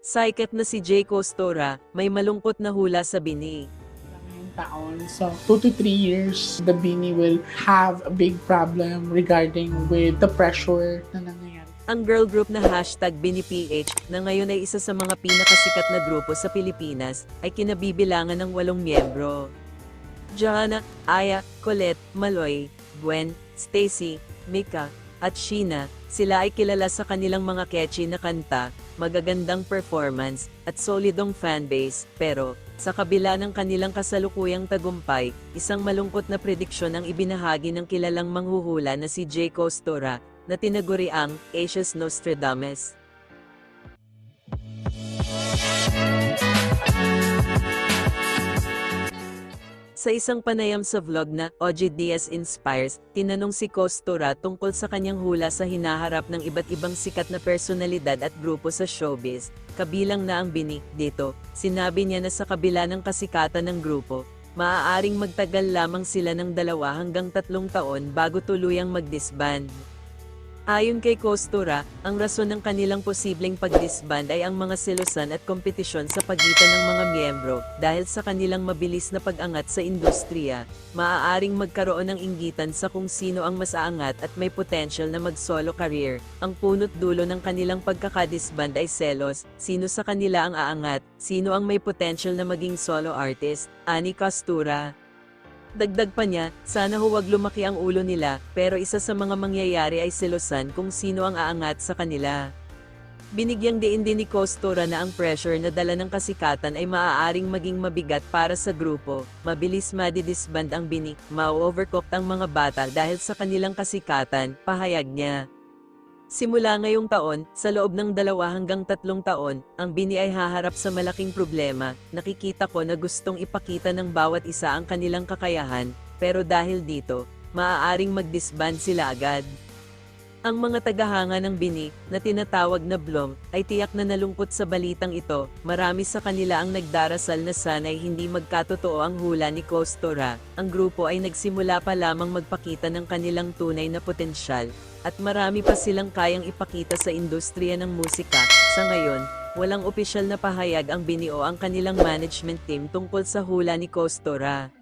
Psychic na si Jay Costora, may malungkot na hula sa bini. taon. So, two to three years, the Bini will have a big problem regarding with the pressure na nangyayari. Ang girl group na hashtag BiniPH na ngayon ay isa sa mga pinakasikat na grupo sa Pilipinas ay kinabibilangan ng walong miyembro. Joanna, Aya, Colette, Maloy, Gwen, Stacy, Mika, at Sheena, sila ay kilala sa kanilang mga catchy na kanta, magagandang performance, at solidong fanbase, pero, sa kabila ng kanilang kasalukuyang tagumpay, isang malungkot na prediksyon ang ibinahagi ng kilalang manghuhula na si Jay Costora, na tinaguri ang Asia's Nostradamus. Sa isang panayam sa vlog na OG Diaz Inspires, tinanong si Costura tungkol sa kanyang hula sa hinaharap ng iba't ibang sikat na personalidad at grupo sa showbiz, kabilang na ang Bini. Dito, sinabi niya na sa kabila ng kasikatan ng grupo, maaaring magtagal lamang sila ng dalawa hanggang tatlong taon bago tuluyang magdisband. Ayon kay Costura, ang rason ng kanilang posibleng pagdisband ay ang mga selosan at kompetisyon sa pagitan ng mga miyembro dahil sa kanilang mabilis na pag-angat sa industriya, maaaring magkaroon ng inggitan sa kung sino ang mas aangat at may potential na mag-solo career. Ang punot dulo ng kanilang pagkakadisband ay selos, sino sa kanila ang aangat, sino ang may potential na maging solo artist, ani Costura. Dagdag pa niya, sana huwag lumaki ang ulo nila, pero isa sa mga mangyayari ay selosan kung sino ang aangat sa kanila. Binigyang diin din ni Costora na ang pressure na dala ng kasikatan ay maaaring maging mabigat para sa grupo, mabilis madidisband ang bini, ma-overcooked ang mga bata dahil sa kanilang kasikatan, pahayag niya. Simula ngayong taon, sa loob ng dalawa hanggang tatlong taon, ang bini ay haharap sa malaking problema. Nakikita ko na gustong ipakita ng bawat isa ang kanilang kakayahan, pero dahil dito, maaaring mag-disband sila agad. Ang mga tagahanga ng bini, na tinatawag na Blom, ay tiyak na nalungkot sa balitang ito. Marami sa kanila ang nagdarasal na sana'y hindi magkatotoo ang hula ni Costora. Ang grupo ay nagsimula pa lamang magpakita ng kanilang tunay na potensyal, at marami pa silang kayang ipakita sa industriya ng musika. Sa ngayon, walang opisyal na pahayag ang bini o ang kanilang management team tungkol sa hula ni Costora.